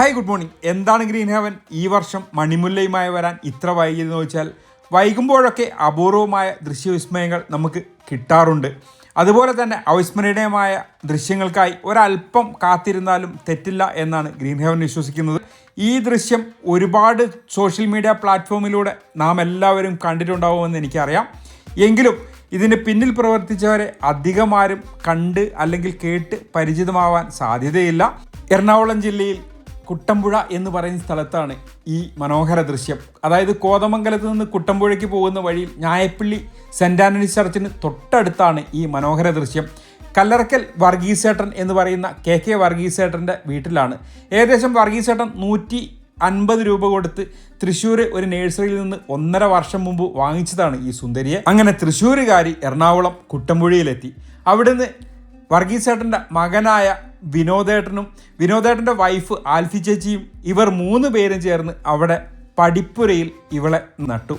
Hi good morning എന്താണ് green heaven ഈ വർഷം മണിമുല്ലയുമായി വരാൻ ഇത്ര വൈകിയെന്ന് ചോദിച്ചാൽ വൈകുമ്പോഴൊക്കെ അപൂർവമായ ദൃശ്യവിസ്മയങ്ങൾ നമുക്ക് കിട്ടാറുണ്ട്. അതുപോലെ തന്നെ അവിസ്മരണീയമായ ദൃശ്യങ്ങൾക്കായി ഒരല്പം കാത്തിരുന്നാലും തെറ്റില്ല എന്നാണ് ഗ്രീൻ ഹെവൻ വിശ്വസിക്കുന്നത്. ഈ ദൃശ്യം ഒരുപാട് സോഷ്യൽ മീഡിയ പ്ലാറ്റ്ഫോമിലൂടെ നാം എല്ലാവരും കണ്ടിട്ടുണ്ടാവുമെന്ന് എനിക്കറിയാം. എങ്കിലും ഇതിന് പിന്നിൽ പ്രവർത്തിച്ചവരെ അധികമാരും കണ്ട് അല്ലെങ്കിൽ കേട്ട് പരിചിതമാവാൻ സാധ്യതയില്ല. എറണാകുളം ജില്ലയിൽ കുട്ടമ്പുഴ എന്ന് പറയുന്ന സ്ഥലത്താണ് ഈ മനോഹര ദൃശ്യം. അതായത് കോതമംഗലത്ത് നിന്ന് കുട്ടമ്പുഴയ്ക്ക് പോകുന്ന വഴിയിൽ ഞായപ്പള്ളി സെന്റ് ആന്റണി ചർച്ചിന് തൊട്ടടുത്താണ് ഈ മനോഹര ദൃശ്യം. കല്ലറക്കൽ വർഗീസേട്ടൻ എന്ന് പറയുന്ന കെ കെ വർഗീസേട്ടന്റെ വീട്ടിലാണ്. ഏകദേശം വർഗീസേട്ടൻ നൂറ്റി അൻപത് രൂപ കൊടുത്ത് തൃശ്ശൂർ ഒരു നഴ്സറിയിൽ നിന്ന് ഒന്നര വർഷം മുമ്പ് വാങ്ങിച്ചതാണ് ഈ സുന്ദരിയെ. അങ്ങനെ തൃശ്ശൂരുകാരി എറണാകുളം കുട്ടമ്പുഴയിലെത്തി. അവിടുന്ന് വർഗീസേട്ടന്റെ മകനായ വിനോദേട്ടനും വിനോദേട്ടന്റെ വൈഫ് ആൽഫി ചേച്ചിയും ഇവർ മൂന്ന് പേരും ചേർന്ന് അവിടെ പടിപ്പുരയിൽ ഇവളെ നട്ടു.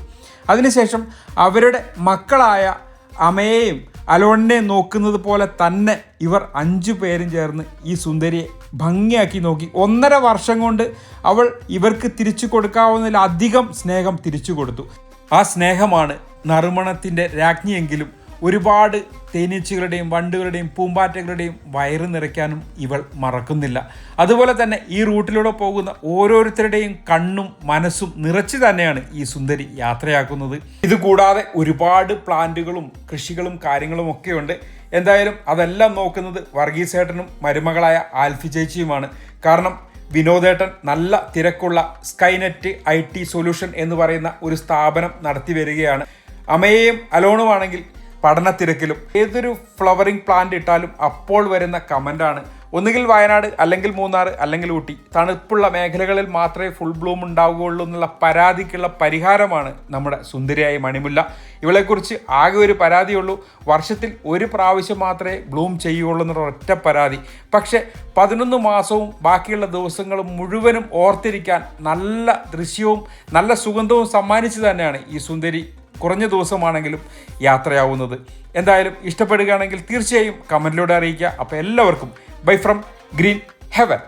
അതിനുശേഷം അവരുടെ മക്കളായ അമയെയും അലോണിനെ നോക്കുന്നത് പോലെ തന്നെ ഇവർ അഞ്ചു പേരും ചേർന്ന് ഈ സുന്ദരിയെ ഭംഗിയാക്കി നോക്കി. ഒന്നര വർഷം കൊണ്ട് അവൾ ഇവർക്ക് തിരിച്ചു കൊടുക്കാവുന്നതിലധികം സ്നേഹം തിരിച്ചു കൊടുത്തു. ആ സ്നേഹമാണ് നറുമണത്തിന്റെ രാജ്ഞിയെങ്കിലും ഒരുപാട് തേനീച്ചകളുടെയും വണ്ടുകളുടെയും പൂമ്പാറ്റകളുടെയും വയറ് നിറയ്ക്കാനും ഇവൾ മറക്കുന്നില്ല. അതുപോലെ തന്നെ ഈ റൂട്ടിലൂടെ പോകുന്ന ഓരോരുത്തരുടെയും കണ്ണും മനസ്സും നിറച്ച് തന്നെയാണ് ഈ സുന്ദരി യാത്രയാക്കുന്നത്. ഇതുകൂടാതെ ഒരുപാട് പ്ലാന്റുകളും കൃഷികളും കാര്യങ്ങളും ഒക്കെയുണ്ട്. എന്തായാലും അതെല്ലാം നോക്കുന്നത് വർഗീസേട്ടനും മരുമകളായ ആൽഫി ചേച്ചിയുമാണ്. കാരണം വിനോദേട്ടൻ നല്ല തിരക്കുള്ള സ്കൈനെറ്റ് ഐ ടി സൊല്യൂഷൻ എന്ന് പറയുന്ന ഒരു സ്ഥാപനം നടത്തി വരികയാണ്. അമ്മയെയും അലോണുമാണെങ്കിൽ പഠനത്തിരക്കിലും ഏതൊരു ഫ്ലവറിംഗ് പ്ലാന്റ് ഇട്ടാലും അപ്പോൾ വരുന്ന കമന്റാണ് ഒന്നുകിൽ വയനാട് അല്ലെങ്കിൽ മൂന്നാർ അല്ലെങ്കിൽ ഊട്ടി. തണുപ്പുള്ള മേഖലകളിൽ മാത്രമേ ഫുൾ ബ്ലൂം ഉണ്ടാവുകയുള്ളൂ എന്നുള്ള പരാതിക്കുള്ള പരിഹാരമാണ് നമ്മുടെ സുന്ദരിയായ മണിമുല്ല. ഇവളെക്കുറിച്ച് ആകെ ഒരു പരാതിയുള്ളൂ. വർഷത്തിൽ ഒരു പ്രാവശ്യം മാത്രമേ ബ്ലൂം ചെയ്യുകയുള്ളൂ എന്നുള്ള ഒറ്റ പരാതി. പക്ഷേ പതിനൊന്ന് മാസവും ബാക്കിയുള്ള ദിവസങ്ങളും മുഴുവനും ഓർത്തിരിക്കാൻ നല്ല ദൃശ്യവും നല്ല സുഗന്ധവും സമ്മാനിച്ച് തന്നെയാണ് ഈ സുന്ദരി കുറഞ്ഞ ദിവസമാണെങ്കിലും യാത്രയാവുന്നത്. എന്തായാലും ഇഷ്ടപ്പെടുകയാണെങ്കിൽ തീർച്ചയായും കമന്റിലൂടെ അറിയിക്കുക. അപ്പോൾ എല്ലാവർക്കും ബൈ ഫ്രം ഗ്രീൻ ഹെവൻ